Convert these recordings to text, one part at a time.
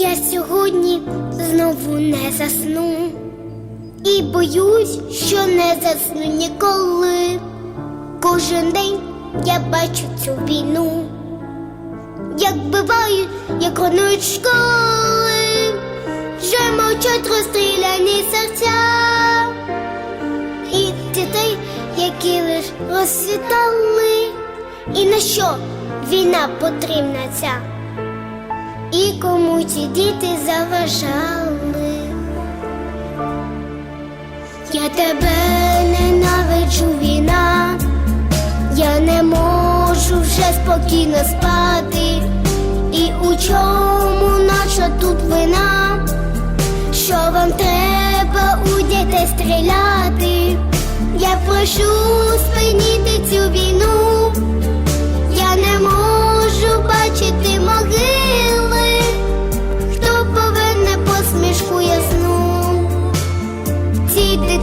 Я сьогодні знову не засну і боюсь, що не засну ніколи. Кожен день я бачу цю війну, як бивають, як ронують школи, вже мовчать розстріляні серця і дітей, які лиш розсвітали. І на що війна потрібна ця? І кому ці діти заважали? Я тебе ненавиджу війна, я не можу вже спокійно спати. І у чому наша тут вина? Що вам треба у дітей стріляти? Я прошу спинити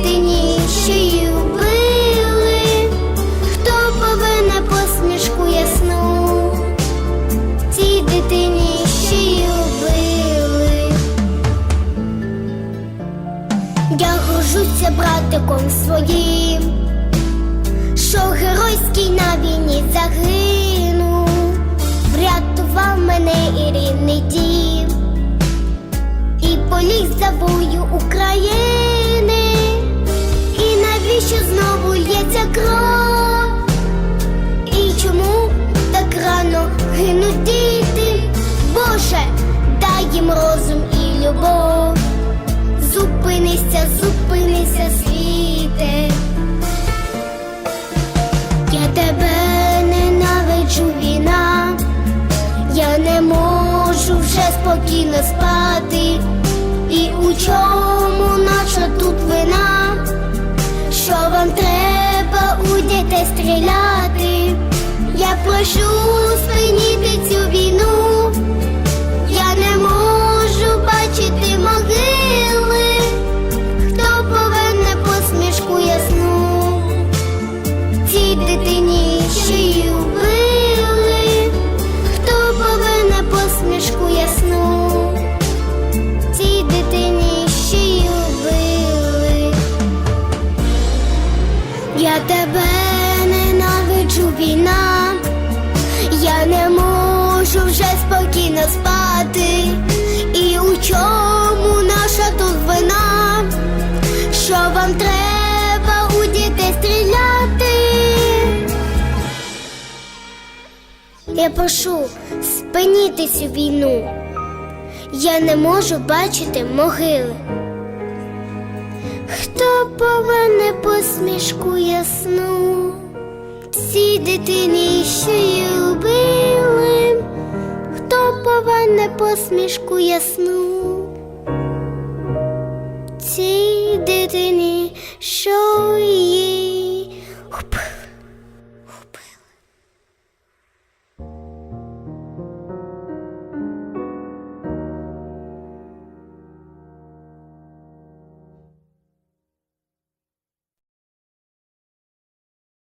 дитині, що її вбили, хто поверне посмішку ясну, цій дитині, що її вбили. Я горжуся братиком своїм що геройський на війні загинув, врятував мене і рідний дім, і поліг за бою України, Зупинися, зупинися, світе. Я тебе ненавиджу війна, я не можу вже спокійно спати. І у чому наша тут вина? Що вам треба у дітей стріляти? Я прошу спинити цю війну. Я прошу спинити цю війну. Я не можу бачити могили. Хто поверне посмішку ясну? Цій дитині, що її убили, хто поверне посмішку ясну? Цій дитині, що